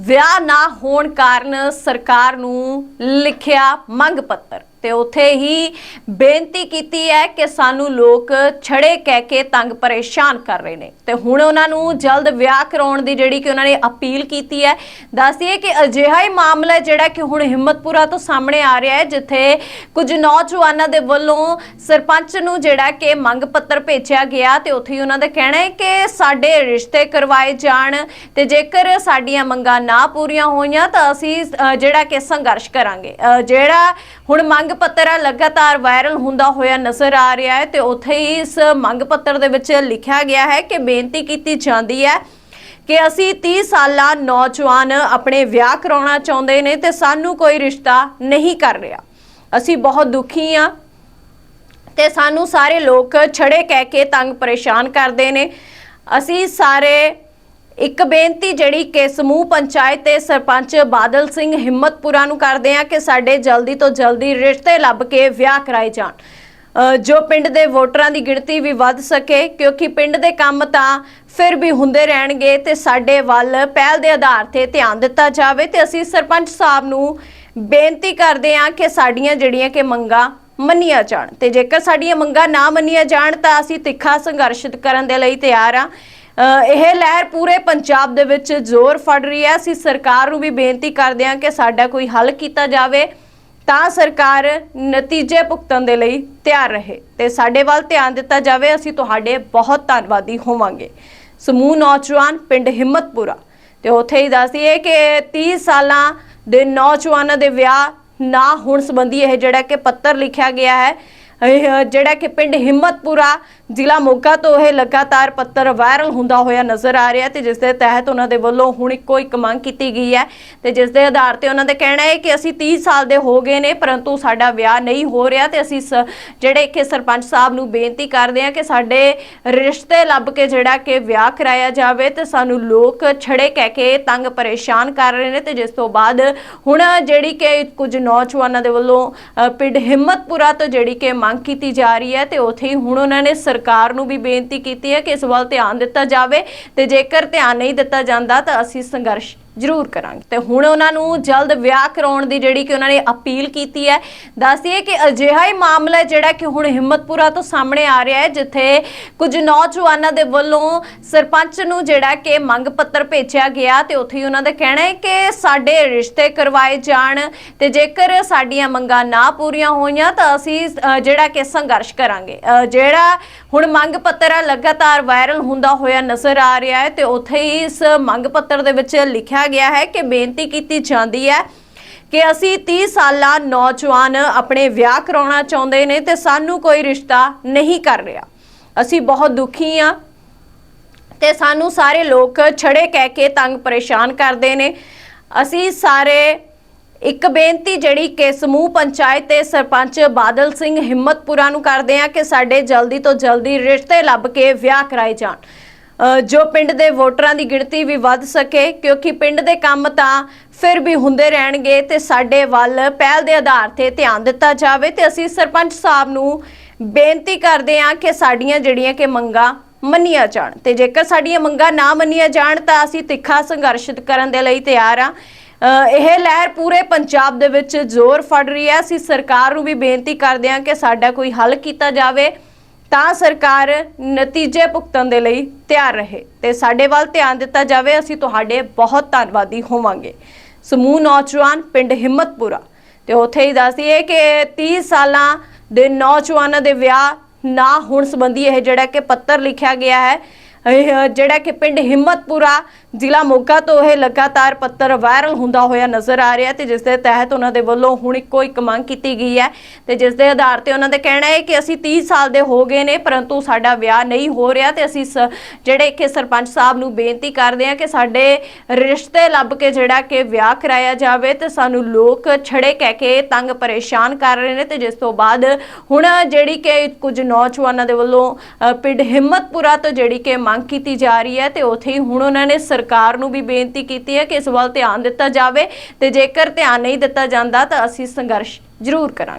ਵਿਆਹ ਨਾ ਹੋਣ ਕਾਰਨ ਸਰਕਾਰ ਨੂੰ ਲਿਖਿਆ ਮੰਗ ਪੱਤਰ। ਤੇ ਉੱਥੇ ਹੀ ਬੇਨਤੀ ਕੀਤੀ ਹੈ ਕਿ ਸਾਨੂੰ ਲੋਕ ਛੜੇ ਕਹਿ ਕੇ ਤੰਗ ਪਰੇਸ਼ਾਨ ਕਰ ਰਹੇ ਨੇ। ਤੇ ਹੁਣ ਉਹਨਾਂ ਨੂੰ ਜਲਦ ਵਿਆਹ ਕਰਾਉਣ ਦੀ ਜਿਹੜੀ ਕਿ ਉਹਨਾਂ ਨੇ ਅਪੀਲ ਕੀਤੀ ਹੈ ਦੱਸਦੀਏ ਕਿ ਅਜਿਹਾ ਹੀ ਮਾਮਲਾ ਜਿਹੜਾ ਕਿ ਹੁਣ ਹਿੰਮਤਪੁਰਾ ਤੋਂ ਸਾਹਮਣੇ ਆ ਰਿਹਾ ਹੈ, ਜਿੱਥੇ ਕੁਝ ਨੌਜਵਾਨਾਂ ਦੇ ਵੱਲੋਂ ਸਰਪੰਚ ਨੂੰ ਜਿਹੜਾ ਕਿ ਮੰਗ ਪੱਤਰ ਭੇਜਿਆ ਗਿਆ ਤੇ ਉੱਥੇ ਹੀ ਉਹਨਾਂ ਦਾ ਕਹਿਣਾ ਹੈ ਕਿ ਸਾਡੇ ਰਿਸ਼ਤੇ ਕਰਵਾਏ ਜਾਣ ਤੇ ਜੇਕਰ ਸਾਡੀਆਂ ਮੰਗਾਂ ਨਾ ਪੂਰੀਆਂ ਹੋਈਆਂ ਤਾਂ ਅਸੀਂ ਜਿਹੜਾ ਕਿ ਸੰਘਰਸ਼ ਕਰਾਂਗੇ। ਜਿਹੜਾ ਹੁਣ ਮੰਗ ਪੱਤਰ ਹੈ ਲਗਾਤਾਰ ਵਾਇਰਲ ਹੁੰਦਾ ਹੋਇਆ ਨਜ਼ਰ ਆ ਰਿਹਾ ਹੈ ਤੇ ਉੱਥੇ ਹੀ ਇਸ ਮੰਗ ਪੱਤਰ ਦੇ ਵਿੱਚ ਲਿਖਿਆ ਗਿਆ ਹੈ ਕਿ ਬੇਨਤੀ ਕੀਤੀ ਜਾਂਦੀ ਹੈ ਕਿ ਅਸੀਂ 30 ਸਾਲਾ ਨੌਜਵਾਨ ਆਪਣੇ ਵਿਆਹ ਕਰਾਉਣਾ ਚਾਹੁੰਦੇ ਨੇ ਤੇ ਸਾਨੂੰ ਕੋਈ ਰਿਸ਼ਤਾ ਨਹੀਂ ਕਰ ਰਿਹਾ। ਅਸੀਂ ਬਹੁਤ ਦੁਖੀ ਹਾਂ ਤੇ ਸਾਨੂੰ ਸਾਰੇ ਲੋਕ ਛੜੇ ਕਹਿ ਕੇ ਤੰਗ ਪਰੇਸ਼ਾਨ ਕਰਦੇ ਨੇ। ਅਸੀਂ ਸਾਰੇ ਇੱਕ ਬੇਨਤੀ ਜਿਹੜੀ ਕਿ ਸਮੂਹ ਪੰਚਾਇਤ ਤੇ ਸਰਪੰਚ ਬਾਦਲ ਸਿੰਘ ਹਿੰਮਤਪੁਰਾ ਨੂੰ ਕਰਦੇ ਆ ਕਿ ਸਾਡੇ ਜਲਦੀ ਤੋਂ ਜਲਦੀ ਰਿਸ਼ਤੇ ਲੱਭ ਕੇ ਵਿਆਹ ਕਰਾਏ ਜਾਣ। ਜੋ ਪਿੰਡ ਦੇ ਵੋਟਰਾਂ ਦੀ ਗਿਣਤੀ ਵੀ ਵੱਧ ਸਕੇ, ਕਿਉਂਕਿ ਪਿੰਡ ਦੇ ਕੰਮ ਤਾਂ ਫਿਰ ਵੀ ਹੁੰਦੇ ਰਹਿਣਗੇ ਤੇ ਸਾਡੇ ਵੱਲ ਪਹਿਲ ਦੇ ਆਧਾਰ ਤੇ ਧਿਆਨ ਦਿੱਤਾ ਜਾਵੇ ਤੇ ਅਸੀਂ ਸਰਪੰਚ ਸਾਹਿਬ ਨੂੰ ਬੇਨਤੀ ਕਰਦੇ ਹਾਂ ਕਿ ਸਾਡੀਆਂ ਜਿਹੜੀਆਂ ਕਿ ਮੰਗਾਂ ਮੰਨੀਆਂ ਜਾਣ। ਤੇ ਜੇਕਰ ਸਾਡੀਆਂ ਮੰਗਾਂ ਨਾ ਮੰਨੀਆਂ ਜਾਣ ਤਾਂ ਅਸੀਂ ਤਿੱਖਾ ਸੰਘਰਸ਼ ਕਰਨ ਦੇ ਲਈ ਤਿਆਰ ਆ ਇਹ ਲਹਿਰ ਪੂਰੇ ਪੰਜਾਬ ਦੇ ਵਿੱਚ ਜ਼ੋਰ ਫੜ ਰਹੀ ਹੈ। ਅਸੀਂ ਸਰਕਾਰ ਨੂੰ ਵੀ ਬੇਨਤੀ ਕਰਦੇ ਹਾਂ ਕਿ ਸਾਡਾ ਕੋਈ ਹੱਲ ਕੀਤਾ ਜਾਵੇ ਤਾਂ ਸਰਕਾਰ ਨਤੀਜੇ ਭੁਗਤਣ ਦੇ ਲਈ ਤਿਆਰ ਰਹੇ ਤੇ ਸਾਡੇ ਵੱਲ ਧਿਆਨ ਦਿੱਤਾ ਜਾਵੇ। ਅਸੀਂ ਤੁਹਾਡੇ ਬਹੁਤ ਧੰਨਵਾਦੀ ਹੋਵਾਂਗੇ। ਸਮੂਹ ਨੌਜਵਾਨ ਪਿੰਡ ਹਿੰਮਤਪੁਰਾ ਤੇ ਉੱਥੇ ਹੀ ਦੱਸਦੀਏ ਕਿ 30 ਸਾਲਾਂ ਦੇ ਨੌਜਵਾਨਾਂ ਦੇ ਵਿਆਹ ਨਾ ਹੋਣ ਸੰਬੰਧੀ ਇਹ ਜਿਹੜਾ ਕਿ ਪੱਤਰ ਲਿਖਿਆ ਗਿਆ ਹੈ ਜਿਹੜਾ ਕਿ ਪਿੰਡ ਹਿੰਮਤਪੁਰਾ ਜ਼ਿਲ੍ਹਾ ਮੋਗਾ ਤੋਂ ਇਹ ਲਗਾਤਾਰ ਪੱਤਰ ਵਾਇਰਲ ਹੁੰਦਾ ਹੋਇਆ ਨਜ਼ਰ ਆ ਰਿਹਾ ਤੇ ਜਿਸ ਦੇ ਤਹਿਤ ਉਹਨਾਂ ਦੇ ਵੱਲੋਂ ਹੁਣ ਇੱਕੋ ਇੱਕ ਮੰਗ ਕੀਤੀ ਗਈ ਹੈ ਤੇ ਜਿਸ ਦੇ ਆਧਾਰ ਤੇ ਉਹਨਾਂ ਦਾ ਕਹਿਣਾ ਹੈ ਕਿ ਅਸੀਂ 30 ਸਾਲ ਦੇ ਹੋ ਗਏ ਨੇ, ਪਰੰਤੂ ਸਾਡਾ ਵਿਆਹ ਨਹੀਂ ਹੋ ਰਿਹਾ ਤੇ ਅਸੀਂ ਸ- ਜਿਹੜੇ ਕਿ ਸਰਪੰਚ ਸਾਹਿਬ ਨੂੰ ਬੇਨਤੀ ਕਰਦੇ ਹਾਂ ਕਿ ਸਾਡੇ ਰਿਸ਼ਤੇ ਲੱਭ ਕੇ ਜਿਹੜਾ ਕਿ ਵਿਆਹ ਕਰਾਇਆ ਜਾਵੇ ਤੇ ਸਾਨੂੰ ਲੋਕ ਛੜੇ ਕਹਿ ਕੇ ਤੰਗ ਪਰੇਸ਼ਾਨ ਕਰ ਰਹੇ ਨੇ ਤੇ ਜਿਸ ਤੋਂ ਬਾਅਦ ਹੁਣ ਜਿਹੜੀ ਕਿ ਕੁਝ ਨੌਜਵਾਨਾਂ ਦੇ ਵੱਲੋਂ ਪਿੰਡ ਹਿੰਮਤਪੁਰਾ ਤੋਂ ਜਿਹੜੀ ਕਿ ਮੰਗ ਕੀਤੀ ਜਾ ਰਹੀ ਹੈ ਤੇ ਉੱਥੇ ਹੀ ਹੁਣ ਉਹਨਾਂ ਨੇ ਸਰਕਾਰ ਨੂੰ ਵੀ ਬੇਨਤੀ ਕੀਤੀ ਹੈ ਕਿ ਇਸ ਵੱਲ ਧਿਆਨ ਦਿੱਤਾ ਜਾਵੇ ਤੇ ਜੇਕਰ ਧਿਆਨ ਨਹੀਂ ਦਿੱਤਾ ਜਾਂਦਾ ਤਾਂ ਅਸੀਂ ਸੰਘਰਸ਼ ਜ਼ਰੂਰ ਕਰਾਂਗੇ। ਤੇ ਹੁਣ ਉਹਨਾਂ ਨੂੰ ਜਲਦ ਵਿਆਹ ਕਰਾਉਣ ਦੀ ਜਿਹੜੀ ਕਿ ਉਹਨਾਂ ਨੇ ਅਪੀਲ ਕੀਤੀ ਹੈ, ਦੱਸਦੀਏ ਕਿ ਅਜਿਹਾ ਹੀ ਮਾਮਲਾ ਜਿਹੜਾ ਕਿ ਹੁਣ ਹਿੰਮਤਪੁਰਾ ਤੋਂ ਸਾਹਮਣੇ ਆ ਰਿਹਾ ਹੈ, ਜਿੱਥੇ ਕੁਝ ਨੌਜਵਾਨਾਂ ਦੇ ਵੱਲੋਂ ਸਰਪੰਚ ਨੂੰ ਜਿਹੜਾ ਕਿ ਮੰਗ ਪੱਤਰ ਭੇਜਿਆ ਗਿਆ ਤੇ ਉੱਥੇ ਹੀ ਉਹਨਾਂ ਦਾ ਕਹਿਣਾ ਹੈ ਕਿ ਸਾਡੇ ਰਿਸ਼ਤੇ ਕਰਵਾਏ ਜਾਣ ਤੇ ਜੇਕਰ ਸਾਡੀਆਂ ਮੰਗਾਂ ਨਾ ਪੂਰੀਆਂ ਹੋਈਆਂ ਤਾਂ ਅਸੀਂ ਜਿਹੜਾ ਕਿ ਸੰਘਰਸ਼ ਕਰਾਂਗੇ। ਜਿਹੜਾ ਹੁਣ ਮੰਗ ਪੱਤਰ ਹੈ ਲਗਾਤਾਰ ਵਾਇਰਲ ਹੁੰਦਾ ਹੋਇਆ ਨਜ਼ਰ ਆ ਰਿਹਾ ਹੈ ਤੇ ਉੱਥੇ ਹੀ ਇਸ ਮੰਗ ਪੱਤਰ ਦੇ ਵਿੱਚ ਲਿਖਿਆ ਗਿਆ ਹੈ ਕਿ ਬੇਨਤੀ ਕੀਤੀ ਜਾਂਦੀ ਹੈ ਕਿ ਅਸੀਂ 30 ਸਾਲਾ ਨੌਜਵਾਨ ਆਪਣੇ ਵਿਆਹ ਕਰਾਉਣਾ ਚਾਹੁੰਦੇ ਨੇ ਤੇ ਸਾਨੂੰ ਕੋਈ ਰਿਸ਼ਤਾ ਨਹੀਂ ਕਰ ਰਿਹਾ। ਅਸੀਂ ਬਹੁਤ ਦੁਖੀ ਹਾਂ ਤੇ ਸਾਨੂੰ ਸਾਰੇ ਲੋਕ ਛੜੇ ਕਹਿ ਕੇ ਤੰਗ ਪਰੇਸ਼ਾਨ ਕਰਦੇ ਨੇ। ਅਸੀਂ ਸਾਰੇ ਇੱਕ ਬੇਨਤੀ ਜਿਹੜੀ ਕਿ ਸਮੂਹ ਪੰਚਾਇਤ ਤੇ ਸਰਪੰਚ ਬਾਦਲ ਸਿੰਘ ਹਿੰਮਤਪੁਰਾ ਨੂੰ ਕਰਦੇ ਆ ਕਿ ਸਾਡੇ ਜਲਦੀ ਤੋਂ ਜਲਦੀ ਰਿਸ਼ਤੇ ਲੱਭ ਕੇ ਵਿਆਹ ਕਰਾਏ ਜਾਣ। ਜੋ ਪਿੰਡ ਦੇ ਵੋਟਰਾਂ ਦੀ ਗਿਣਤੀ ਵੀ ਵੱਧ ਸਕੇ, ਕਿਉਂਕਿ ਪਿੰਡ ਦੇ ਕੰਮ ਤਾਂ ਫਿਰ ਵੀ ਹੁੰਦੇ ਰਹਿਣਗੇ ਤੇ ਸਾਡੇ ਵੱਲ ਪਹਿਲ ਦੇ ਆਧਾਰ ਤੇ ਧਿਆਨ ਦਿੱਤਾ ਜਾਵੇ ਤੇ ਅਸੀਂ ਸਰਪੰਚ ਸਾਹਿਬ ਨੂੰ ਬੇਨਤੀ ਕਰਦੇ ਹਾਂ ਕਿ ਸਾਡੀਆਂ ਜਿਹੜੀਆਂ ਕਿ ਮੰਗਾਂ ਮੰਨੀਆਂ ਜਾਣ ਤੇ ਜੇਕਰ ਸਾਡੀਆਂ ਮੰਗਾਂ ਨਾ ਮੰਨੀਆਂ ਜਾਣ ਤਾਂ ਅਸੀਂ ਤਿੱਖਾ ਸੰਘਰਸ਼ ਕਰਨ ਦੇ ਲਈ ਤਿਆਰ ਆ ਇਹ ਲਹਿਰ ਪੂਰੇ ਪੰਜਾਬ ਦੇ ਵਿੱਚ ਜ਼ੋਰ ਫੜ ਰਹੀ ਹੈ। ਅਸੀਂ ਸਰਕਾਰ ਨੂੰ ਵੀ ਬੇਨਤੀ ਕਰਦੇ ਹਾਂ ਕਿ ਸਾਡਾ ਕੋਈ ਹੱਲ ਕੀਤਾ ਜਾਵੇ। ਤਾਂ ਸਰਕਾਰ ਨਤੀਜੇ ਭੁਗਤਣ ਦੇ ਲਈ ਤਿਆਰ ਰਹੇ ਤੇ ਸਾਡੇ ਵੱਲ ਧਿਆਨ ਦਿੱਤਾ ਜਾਵੇ, ਅਸੀਂ ਤੁਹਾਡੇ ਬਹੁਤ ਧੰਨਵਾਦੀ ਹੋਵਾਂਗੇ। ਸਮੂਹ ਨੌਜਵਾਨ ਪਿੰਡ ਹਿੰਮਤਪੁਰਾ ਤੇ ਉੱਥੇ ਹੀ ਦੱਸਦੀਏ ਕਿ 30 ਸਾਲਾਂ ਦੇ ਨੌਜਵਾਨਾਂ ਦੇ ਵਿਆਹ ਨਾ ਹੋਣ ਸੰਬੰਧੀ ਇਹ ਜਿਹੜਾ ਕਿ ਪੱਤਰ ਲਿਖਿਆ ਗਿਆ ਹੈ ਇਹ ਜਿਹੜਾ ਕਿ ਪਿੰਡ ਹਿੰਮਤਪੁਰਾ ਜ਼ਿਲ੍ਹਾ ਮੋਗਾ ਤੋਂ ਇਹ ਲਗਾਤਾਰ ਪੱਤਰ ਵਾਇਰਲ ਹੁੰਦਾ ਹੋਇਆ ਨਜ਼ਰ ਆ ਰਿਹਾ ਤੇ ਜਿਸ ਦੇ ਤਹਿਤ ਉਹਨਾਂ ਦੇ ਵੱਲੋਂ ਹੁਣ ਇੱਕੋ ਇੱਕ ਮੰਗ ਕੀਤੀ ਗਈ ਹੈ ਤੇ ਜਿਸ ਦੇ ਆਧਾਰ ਤੇ ਉਹਨਾਂ ਦਾ ਕਹਿਣਾ ਹੈ ਕਿ ਅਸੀਂ 30 ਸਾਲ ਦੇ ਹੋ ਗਏ ਨੇ, ਪਰੰਤੂ ਸਾਡਾ ਵਿਆਹ ਨਹੀਂ ਹੋ ਰਿਹਾ ਤੇ ਅਸੀਂ ਸ- ਜਿਹੜੇ ਕਿ ਸਰਪੰਚ ਸਾਹਿਬ ਨੂੰ ਬੇਨਤੀ ਕਰਦੇ ਹਾਂ ਕਿ ਸਾਡੇ ਰਿਸ਼ਤੇ ਲੱਭ ਕੇ ਜਿਹੜਾ ਕਿ ਵਿਆਹ ਕਰਾਇਆ ਜਾਵੇ ਤੇ ਸਾਨੂੰ ਲੋਕ ਛੜੇ ਕਹਿ ਕੇ ਤੰਗ ਪਰੇਸ਼ਾਨ ਕਰ ਰਹੇ ਨੇ ਤੇ ਜਿਸ ਤੋਂ ਬਾਅਦ ਹੁਣ ਜਿਹੜੀ ਕਿ ਕੁਝ ਨੌਜਵਾਨਾਂ ਦੇ ਵੱਲੋਂ ਪਿੰਡ ਹਿੰਮਤਪੁਰਾ ਤੋਂ ਜਿਹੜੀ ਕਿ ਮੰਗ ਕੀਤੀ ਜਾ ਰਹੀ ਹੈ ਤੇ ਉੱਥੇ ਹੀ ਹੁਣ ਉਹਨਾਂ ਨੇ ਸਰਕਾਰ ਨੂੰ ਵੀ ਬੇਨਤੀ ਕੀਤੀ ਹੈ ਕਿ ਇਸ ਵੱਲ ਧਿਆਨ ਦਿੱਤਾ ਜਾਵੇ ਤੇ ਜੇਕਰ ਧਿਆਨ ਨਹੀਂ ਦਿੱਤਾ ਜਾਂਦਾ ਤਾਂ ਅਸੀਂ ਸੰਘਰਸ਼ ਜ਼ਰੂਰ ਕਰਾਂਗੇ।